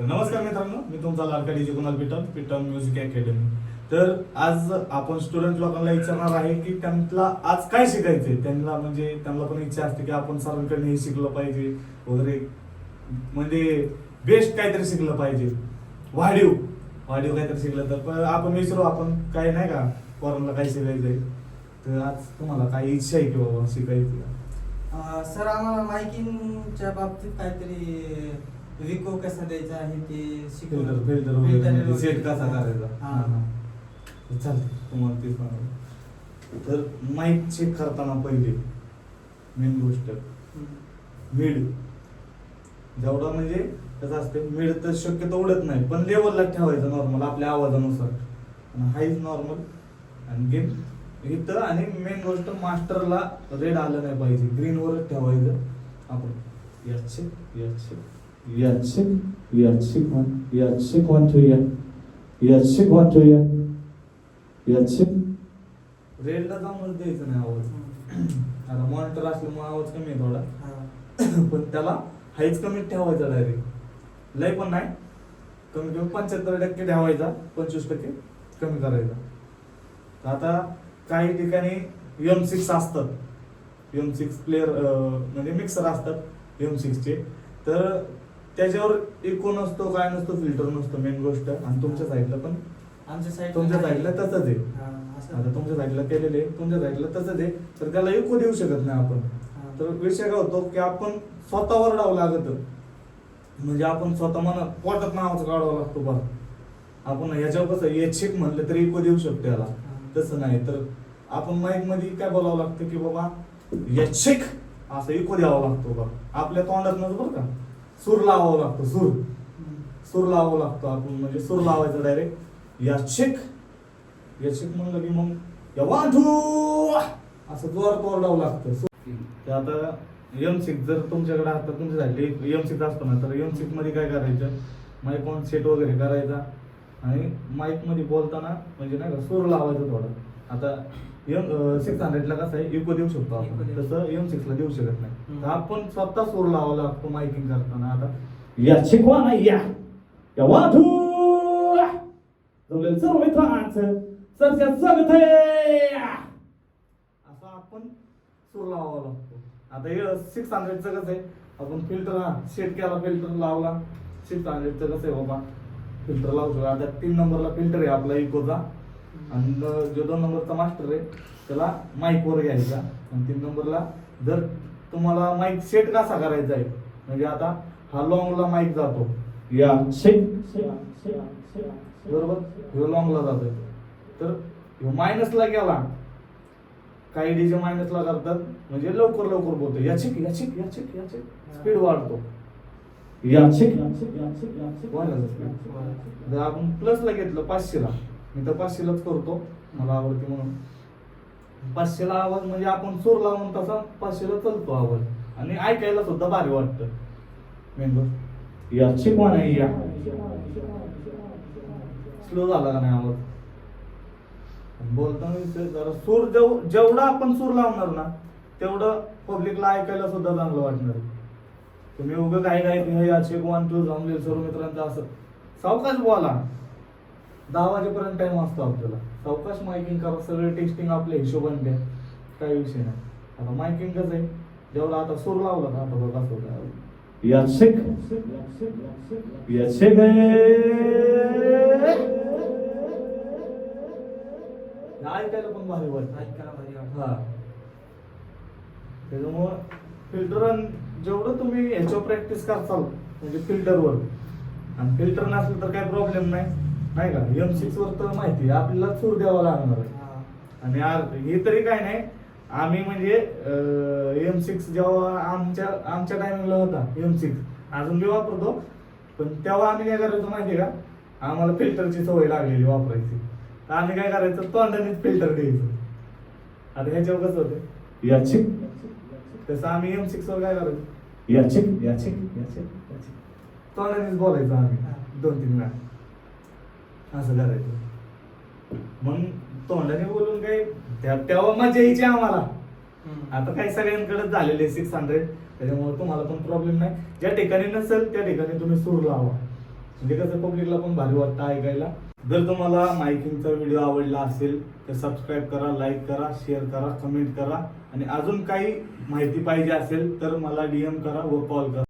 तर नमस्कार मित्रांनो मी तुमचा लालका डीजे कुणाल पिटन पिटन म्युझिक अकॅडमी. तर आज आपण स्टुडंट लोकांना विचारणार आहे की त्यांना आज काय शिकायचंय? त्यांना म्हणजे त्यांना पण इच्छा असते की आपण सरांकडे हे शिकलं पाहिजे वगैरे. म्हणजे बेस्ट काहीतरी शिकलं पाहिजे. वाढीव. वाढीव काहीतरी शिकलं तर. पण आपण विचारू आपण काय नाही का पोरांना काय शिकायचंय? तर आज तुम्हाला काय इच्छा आहे की बाबा शिकायची? सर आम्हाला मायकिंगच्या बाबतीत काहीतरी विको कसा द्यायचा आहे ते फिल्टर शिकवलं. फिल्टर वगैरे. सेट कसा करायचा हा. हा, हा. तुम्हाला ते सांगा तर माईक चेक करताना पहिले मेन गोष्ट हम्म. मिड जेवढा म्हणजे कसं असते मिड तर शक्यतो उडत नाही पण लेवलला ठेवायचं नॉर्मल आपल्या आवाजानुसार हाईच नॉर्मल आणखी इथं आणि मेन गोष्ट मास्टरला रेड आलं नाही पाहिजे ग्रीन वरच ठेवायचं आपण याचे याचे Yeah, check. Yeah, check one. Yeah, check one, two, yeah. Yeah, check one, two, yeah. Yeah, check. रेडला जाऊनच द्यायचं नाही आवाज. आता मॉनिटर असल्यामुळे आवाज कमी आहे थोडा हा. पण त्याला हाईच कमी ठेवायचा डायरेक्ट लय पण नाही कमी कमी पंच्याहत्तर टक्के ठेवायचा पंचवीस टक्के कमी करायचा तर आता काही ठिकाणी एम सिक्स असतात एम सिक्स प्लेअर म्हणजे मिक्सर असतात एम सिक्सचे तर त्याच्यावर इको नसतो काय नसतो फिल्टर नसतो मेन गोष्ट. आणि तुमच्या साईडला पण. आमच्या साईड तुमच्या साईडला तसंच आहे. आता तुमच्या साईडला केलेले तुमच्या साईडला तसंच आहे. तर त्याला इको देऊ शकत नाही आपण. तर विषय काय होतो की आपण स्वतःवर डाव लागत. म्हणजे आपण स्वतः मना पोटात नावाचं काढावं लागतो बरं. आपण ह्याच्यावर कसं येच्छिक म्हणलं तरी इको देऊ शकतो याला. तसं नाही. तर आपण माईकमध्ये काय बोलावं लागतं की बाबा यच्छिक असं इको द्यावा लागतो बा आपल्या तोंडात बरं का? सूर लावावा लागतो सूर. सूर लावावा लागतो आपण म्हणजे सूर लावायचा डायरेक्ट याच्छिक याच्छिक म्हणलं की मग या असं जोर तोरडावं लागतं. ते आता एम सिक्स जर तुमच्याकडे आता झाले एम सिक्स असतो ना तर एम सिक्समध्ये काय करायचं? माईक ऑन सेट वगैरे करायचा. आणि माईकमध्ये बोलताना म्हणजे नाही का सूर लावायचं थोडा. आता एम सिक्स हंड्रेडला कसं आहे इको देऊ शकतो Eco आपण देऊ. तसं एम सिक्सला देऊ शकत नाही. हम्म. तर आपण स्वतः सूर लावावा लागतो मायकिंग करताना. आता check one, yeah. Yeah, one, two. जमलेलं सर्व मित्रांचं सरच्या जगत असं आपण सूर लावावा लागतो. आता सिक्स हंड्रेडचं कसं आहे? आपण फिल्टर हा सेट केला फिल्टर लावला. सिक्स हंड्रेडचं कसं आहे बाबा? फिल्टर लावू शकतो. आता तीन नंबरला फिल्टर आहे आपला इकोचा आणि जो दोन नंबरचा मास्टर आहे त्याला माईक वर घ्यायचा. आणि तीन नंबरला जर तुम्हाला माईक सेट कसा करायचा आहे म्हणजे आता हा लॉंगला माईक जातो. Yeah, check. बरोबर? ह्यो लॉंगला जातोय. तर ह्यो मायनसला गेला. काही डीजे मायनसला करतात. म्हणजे लवकर लवकर बोलतो याचिक याचिक याचिक याचिक स्पीड वाढतो. जर आपण प्लसला घेतलं पाचशेला. मी तर पाचशेलाच करतो मला आवडते म्हणून. पाचशेला आवाज म्हणजे आपण सूर लावून तसा पाचशेला चलतो आवाज. आणि ऐकायला सुद्धा भारी वाटतं. मेंदू याची कोण आहे या. स्लो झाला का नाही आवाज? बोलताना जरा सूर जेव जेवढा आपण सूर लावणार ना तेवढं पब्लिकला ऐकायला सुद्धा चांगलं वाटणार. तुम्ही उगं काय काय हे याचे वन टू जमले सर्व मित्रांचं असं. सावकाश बोला. दहा वाजेपर्यंत टाइम असतो आपल्याला. सावकाश मायकिंग करा सगळे टेस्टिंग आपल्या हिशोबाने द्या. काही विषय नाही. आता मायकिंग कसं आहे? जेवढा आता सूर लावला ना आता बघा check. हे ऐकायला पण भारी वाटतं. ऐकायला भारी वाटतं. हा. त्याच्यामुळं फिल्टर जेवढं तुम्ही ह्याच्यावर प्रॅक्टिस करसाल म्हणजे फिल्टरवर आणि फिल्टर नसलं तर काही प्रॉब्लेम नाही. नाही का एम सिक्स वर तर माहिती आहे आपल्याला सूर द्यावा लागणार आहे हा. आणि हे तरी काय नाही आम्ही म्हणजे एम सिक्स जेव्हा आमच्या आमच्या टायमिंगला होता एम सिक्स अजून मी वापरतो पण तेव्हा आम्ही काय करायचो माहिती आहे का आम्हाला फिल्टरची सवय लागलेली वापरायची तर आम्ही काय करायचं तोंडानेच फिल्टर द्यायचं आता ह्याच्यावर कसं होतं check. तसं आम्ही एम सिक्स वर काय करायचो. Yeah, check. Yeah, check. तोंडानेच बोलायचं हा. आम्ही दोन तीन वेळा असं करायचं. मग तोंडाने बोलून काय त्या- तेव्हा मजा यायची आम्हाला. आता काही सगळ्यांकडे झालेले सिक्स हंड्रेड त्याच्यामुळे तुम्हाला पण प्रॉब्लेम नाही. ज्या ठिकाणी नसेल त्या ठिकाणी तुम्ही सूर लावा. म्हणजे कसं पब्लिकला पण भारी वाटतं ऐकायला. जर तुम्हाला मायकिंगचा व्हिडिओ आवडला असेल तर सबस्क्राईब करा लाईक करा शेअर करा कमेंट करा. आणि अजून काही माहिती पाहिजे असेल तर मला डीएम करा व कॉल करा.